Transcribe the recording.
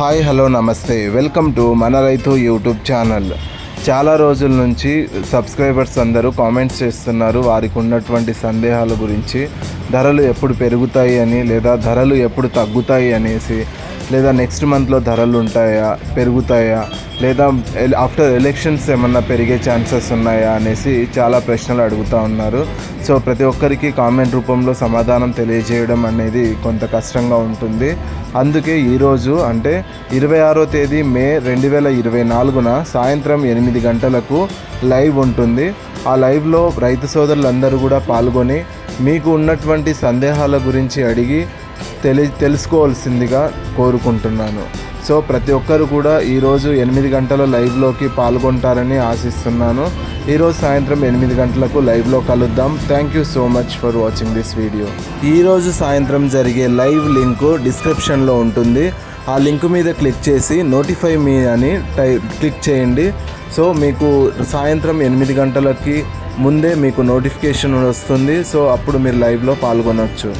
Hi hello నమస్తే. Welcome to మన రైతు యూట్యూబ్ ఛానల్. చాలా రోజుల నుంచి సబ్స్క్రైబర్స్ అందరూ కామెంట్స్ చేస్తున్నారు. వారికి ఉన్నటువంటి సందేహాల గురించి ధరలు ఎప్పుడు పెరుగుతాయి అని లేదా ధరలు ఎప్పుడు తగ్గుతాయి అనేసి లేదా నెక్స్ట్ మంత్లో ధరలు ఉంటాయా పెరుగుతాయా లేదా ఆఫ్టర్ ఎలక్షన్స్ ఏమన్నా పెరిగే ఛాన్సెస్ ఉన్నాయా అనేసి చాలా ప్రశ్నలు అడుగుతూ ఉన్నారు. సో ప్రతి ఒక్కరికి కామెంట్ రూపంలో సమాధానం తెలియజేయడం అనేది కొంత కష్టంగా ఉంటుంది. అందుకే ఈరోజు అంటే ఇరవై ఆరో తేదీ మే రెండు వేల ఇరవై నాలుగున సాయంత్రం ఎనిమిది గంటలకు లైవ్ ఉంటుంది. ఆ లైవ్లో రైతు సోదరులందరూ కూడా పాల్గొని మీకు ఉన్నటువంటి సందేహాల గురించి అడిగి తెలి తెలుసుకోవాల్సిందిగా కోరుకుంటున్నాను. సో ప్రతి ఒక్కరు కూడా ఈరోజు ఎనిమిది గంటల లైవ్లోకి పాల్గొంటారని ఆశిస్తున్నాను. ఈరోజు సాయంత్రం ఎనిమిది గంటలకు లైవ్లో కలుద్దాం. Thank you so much for watching this video ఈరోజు సాయంత్రం జరిగే లైవ్ లింకు డిస్క్రిప్షన్లో ఉంటుంది. ఆ లింక్ మీద క్లిక్ చేసి నోటిఫై మీ అని టై క్లిక్ చేయండి. సో మీకు సాయంత్రం ఎనిమిది గంటలకి ముందే మీకు నోటిఫికేషన్ వస్తుంది. సో అప్పుడు మీరు లైవ్లో పాల్గొనవచ్చు